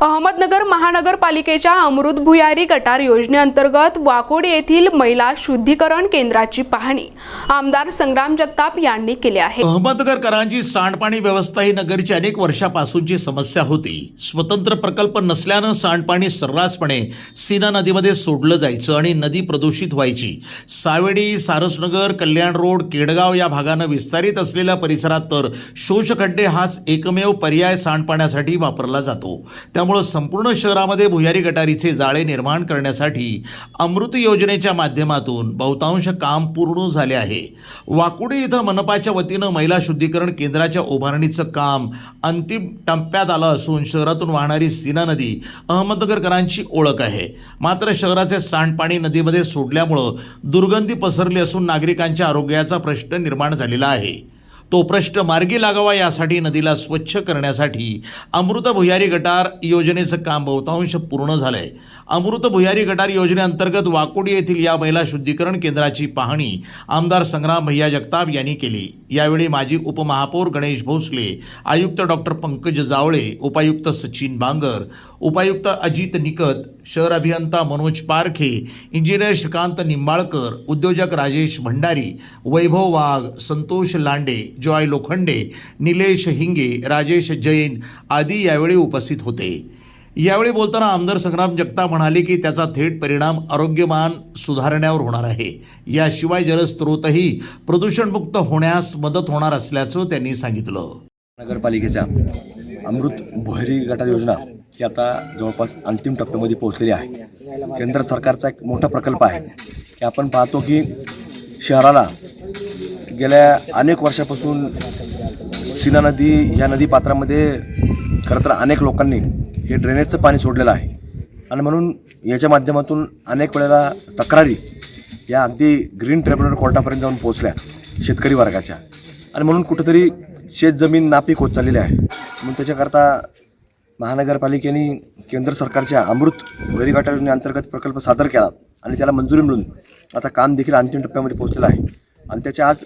अहमदनगर महानगरपालिकेच्या अमृत भुयारी गटार योजनेअंतर्गत वाकोड येथील महिला शुद्धीकरण केंद्राची पाहणी आमदार संग्राम जगताप यांनी केली आहे. अहमदनगरकरांची सांडपाणी व्यवस्था ही नगरची अनेक वर्षापासूनची समस्या होती. स्वतंत्र प्रकल्प नसल्यानं सांडपाणी सर्रासपणे सीना नदीमध्ये सोडलं जायचं आणि नदी प्रदूषित व्हायची. सावेडी सारसनगर कल्याण रोड केडगाव या भागानं विस्तारित असलेल्या परिसरात तर शोषखड्डे हाच एकमेव पर्याय सांडपाण्यासाठी वापरला जातो. त्यामुळं संपूर्ण शहरामध्ये भुयारी गटारीचे जाळे निर्माण करण्यासाठी अमृत योजनेच्या माध्यमातून बहुतांश काम पूर्ण झाले आहे. वाकुडी इथं मनपाच्या वतीनं महिला शुद्धीकरण केंद्राच्या उभारणीचं काम अंतिम टप्प्यात आलं असून शहरातून वाहणारी सीना नदी अहमदनगरकरांची ओळख आहे. मात्र शहराचे सांडपाणी नदीमध्ये सोडल्यामुळं दुर्गंधी पसरली असून नागरिकांच्या आरोग्याचा प्रश्न निर्माण झालेला आहे. तो प्रश्न मार्गी लागावा यासाठी नदीला स्वच्छ करण्यासाठी अमृत भुयारी गटार योजनेचं काम बहुतांश पूर्ण झालंय. अमृत भुयारी गटार योजनेअंतर्गत वाकोडी येथील या महिला शुद्धीकरण केंद्राची पाहणी आमदार संग्राम भैया जगताप यांनी केली. यावेळी माजी उपमहापौर गणेश भोसले आयुक्त डॉक्टर पंकज जावळे उपायुक्त सचिन बांगर उपायुक्त अजित निकत शहर अभियंता मनोज पारखे इंजिनियर श्रीकांत निंबाळकर उद्योजक राजेश भंडारी वैभव वाघ संतोष लांडे जॉय लोखंडे निलेश हिंगे राजेश जैन आदी यावेळी उपस्थित होते. यावेळी बोलताना आमदार संग्राम जगताप म्हणाले की त्याचा थेट परिणाम आरोग्यमान सुधारण्यावर होणार आहे. याशिवाय जलस्रोतही प्रदूषणमुक्त होण्यास मदत होणार असल्याचं त्यांनी सांगितलं. नगरपालिकेच्या अमृत भुयारी गटार योजना ही आता जवळपास अंतिम टप्प्यामध्ये पोहोचलेली आहे. केंद्र सरकारचा एक मोठा प्रकल्प आहे. की आपण पाहतो की शहराला गेल्या अनेक वर्षापासून सीना नदी ह्या नदी पात्रामध्ये खरं तर अनेक लोकांनी हे ड्रेनेजचं पाणी सोडलेलं आहे. आणि म्हणून याच्या माध्यमातून अनेक वेळेला तक्रारी या अगदी ग्रीन ट्रिब्युनल कोर्टापर्यंत जाऊन पोहोचल्या शेतकरी वर्गाच्या. आणि म्हणून कुठंतरी शेतजमीन नापीक होत चाललेली आहे. म्हणून त्याच्याकरता महानगरपालिकेने केंद्र सरकारच्या अमृत वैरीघाटा योजनेअंतर्गत प्रकल्प सादर केला आणि त्याला मंजुरी मिळून आता काम देखील अंतिम टप्प्यामध्ये पोहोचलेलं आहे. आणि त्याच्या आज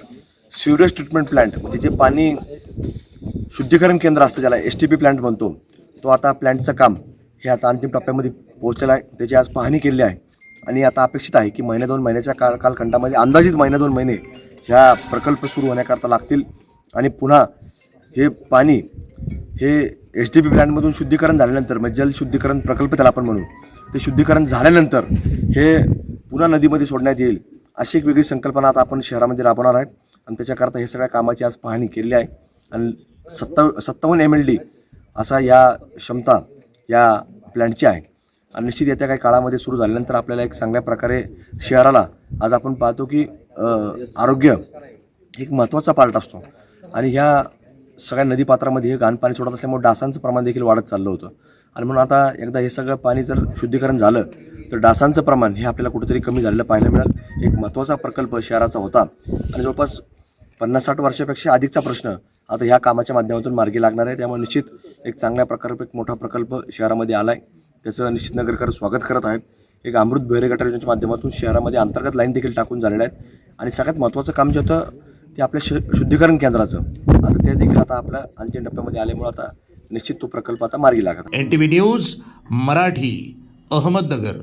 सिवरेज ट्रीटमेंट प्लांट म्हणजे जे पाणी शुद्धीकरण केंद्र असतं ज्याला एस टी पी प्लांट म्हणतो तो आता प्लांटचं काम हे आता अंतिम टप्प्यामध्ये पोहोचलेलं आहे. त्याची आज पाहणी केली आहे. आणि आता अपेक्षित आहे की महिन्या दोन महिन्याच्या काळ कालखंडामध्ये अंदाजित महिन्या दोन महिने ह्या प्रकल्प सुरू होण्याकरता लागतील. आणि पुन्हा हे पाणी हे एच टी पी प्लॅन्टमधून शुद्धीकरण झाल्यानंतर म्हणजे जल शुद्धीकरण प्रकल्प त्याला आपण म्हणू ते शुद्धीकरण झाल्यानंतर हे पुन्हा नदीमध्ये सोडण्यात येईल अशी एक वेगळी संकल्पना आता आपण शहरामध्ये राबवणार आहेत आणि त्याच्याकरता हे सगळ्या कामाची आज पाहणी केलेली आहे. आणि सत्ताव सत्तावन्न एम एल डी असा या क्षमता या प्लॅन्टची आहे. आणि निश्चित येत्या काही काळामध्ये सुरू झाल्यानंतर आपल्याला एक चांगल्या प्रकारे शहराला आज आपण पाहतो की आरोग्य एक महत्त्वाचा पार्ट असतो. आणि ह्या सगळ्या नदीपात्रामध्ये हे घाण पाणी सोडत असल्यामुळे डासांचं प्रमाण देखील वाढत चाललं होतं. आणि म्हणून आता एकदा हे सगळं पाणी जर शुद्धीकरण झालं तर डासांचं प्रमाण हे आपल्याला कुठेतरी कमी झालेलं पाहायला मिळेल. एक महत्त्वाचा प्रकल्प शहराचा होता. आणि जवळपास पन्नास साठ वर्षापेक्षा अधिकचा प्रश्न आता ह्या कामाच्या माध्यमातून मार्गी लागणार आहे. त्यामुळे निश्चित एक चांगल्या प्रकल्प एक मोठा प्रकल्प शहरामध्ये आला आहे त्याचं निश्चित नगरकर स्वागत करत आहेत. एक अमृत भैरे गटार योजनेच्या माध्यमातून शहरामध्ये अंतर्गत लाईन देखील टाकून झालेल्या आहेत. आणि सगळ्यात महत्त्वाचं काम जे होतं ते आपल्या शु शुद्धीकरण केंद्राचं. आता ते देखील आता आपल्या अंतिम टप्प्यामध्ये आल्यामुळं आता निश्चित तो प्रकल्प आता मार्गी लागत N T V news Marathi Ahmednagar.